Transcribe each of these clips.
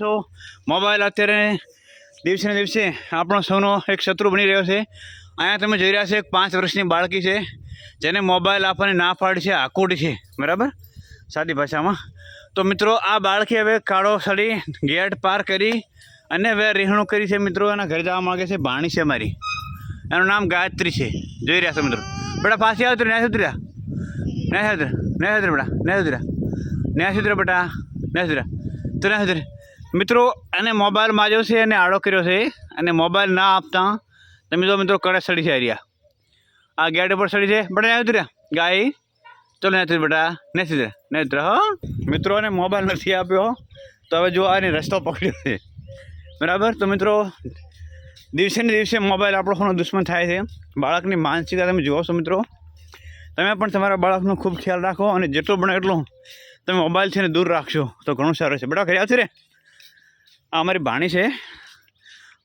છો? મોબાઈલ અત્યારે દિવસે ને દિવસે આપણો સૌનો એક શત્રુ બની રહ્યો છે. અહીંયા તમે જોઈ રહ્યા છો, એક પાંચ વર્ષની બાળકી છે, જેને મોબાઈલ આપવાની ના પાડી છે, આકુટ છે. બરાબર? સાદી ભાષામાં. તો મિત્રો, આ બાળકી હવે કાળો સડી ગેટ પાર કરી અને હવે રહેણું કરી છે મિત્રો, એના ઘરે જવા માગે છે ભાણી છે મારી. એનું નામ ગાયત્રી છે. જોઈ રહ્યા છો મિત્રો. બેટા, પાછી આવતું ન્યાય સુધર્યા ન્યાય સુધર ન્યાય સુધર બેટા. ન્યાય સુધર્યા ન્યાય સુધર બેટા સુધર્યા તો ન્યાય સુધર. મિત્રો, એને મોબાઈલ માર્યો છે અને આડો કર્યો છે. અને મોબાઈલ ના આપતા તમે જો મિત્રો કડે સડી છે રહ્યા આ ગેટ ઉપર સડી છે. બટા ન્યાય રહ્યા ગાય ચલો નથી બેટા. સુધર ન્યાય સુધર હો. મિત્રો, એને મોબાઈલ નથી આપ્યો. તો હવે જો આને રસ્તો પકડ્યો છે. બરાબર? તો મિત્રો, દિવસે ને દિવસે મોબાઈલ આપણો ઘણો દુશ્મન થાય છે. બાળકની માનસિકતા તમે જુઓ છો મિત્રો. તમે પણ તમારા બાળકનો ખૂબ ખ્યાલ રાખો અને જેટલો બને એટલો તમે મોબાઈલથી ને દૂર રાખશો તો ઘણું સારું છે. બેટા, ઘરે આવશે રે. આ અમારી ભાણી છે.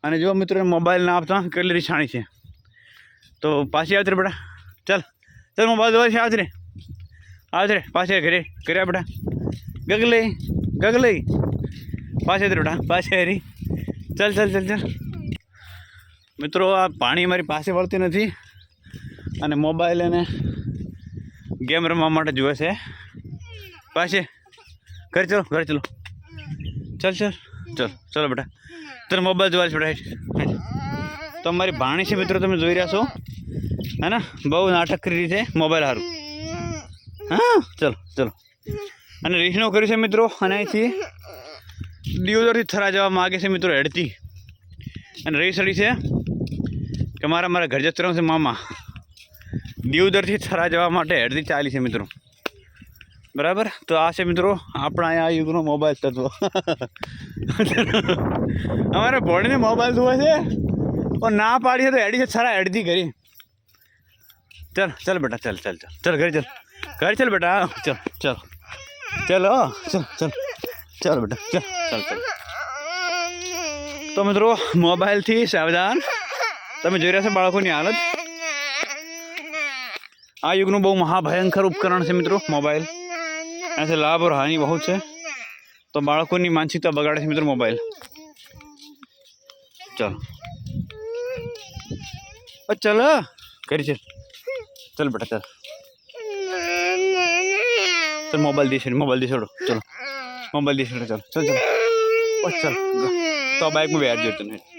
અને જો મિત્રો મોબાઈલ ના આપતા કેટલી રીછાણી છે. તો પાછી આવતી રે બેટા. ચાલ ચાલ મોબાઈલ દોવા છે આવતી રે. આવતી રે, પાછી ઘરે ઘરે બેટા. ગગલે ગગલે પાછી આવતી બેટા, પાછી હરી ચાલ ચાલ ચાલ ચાલ. મિત્રો, આ પાણી મારી પાસે વળતી નથી. અને મોબાઈલ એને ગેમ રમવા માટે જુએ છે. પાછી, ઘરે ચલો ઘરે ચલો. ચાલ ચાલ. ચાલ, ચલો બેટા. તને મોબાઈલ જોવા છે બેટા. તો મારી ભાણી છે મિત્રો, તમે જોઈ રહ્યા છો. હે ને? બહુ નાટક કરી રહી છે મોબાઈલ સારું હા, ચલો ચલો. અને રીસણો કર્યું છે મિત્રો, અને અહીંથી દિયોદરથી થરા જવા માગે છે મિત્રો હેડતી. અને રહી સડી છે કે મારા મારા ઘર જતરા છે મામા. દીવદરથી થરા જવા માટે હેડતી ચાલી છે મિત્રો. બરાબર? તો આ છે મિત્રો, આપણા અહીંયા યુગનો મોબાઈલ તત્વ. અમારે ભણીને મોબાઈલ ધોવે છે. પણ ના પાડી છે તો એડી છે, સારા હેડતી કરી. ચાલ ચાલ બેટા, ચાલ ચાલ ચાલ. ચાલ, ઘરે ચાલ. ઘરે ચાલ બેટા ચાલ ચાલ. ચાલો ચાલ ચાલ. ચાલ બેટા, ચાલ ચાલ ચાલ. તો મિત્રો, મોબાઈલથી સાવધાન. તમે જોઈ રહ્યા છો બાળકોની હાલત. આ યુગનું બહુ મહાભયંકર ઉપકરણ છે મિત્રો, મોબાઈલ. એનાથી લાભ ઓર હાનિ બહુ છે. તો બાળકોની માનસિકતા બગાડે છે મિત્રો મોબાઈલ. ચાલો. ચલો કરી છે. ચાલ બેટા, ચાલ. ચાલ, મોબાઈલ દી છોડ મોબાઈલ દી છોડો ચલો. મોબાઈલ દી છોડો ચાલ. ચાલ ચાલ. ચાલ તો બાઇકમાં બેઠ જતો નહીં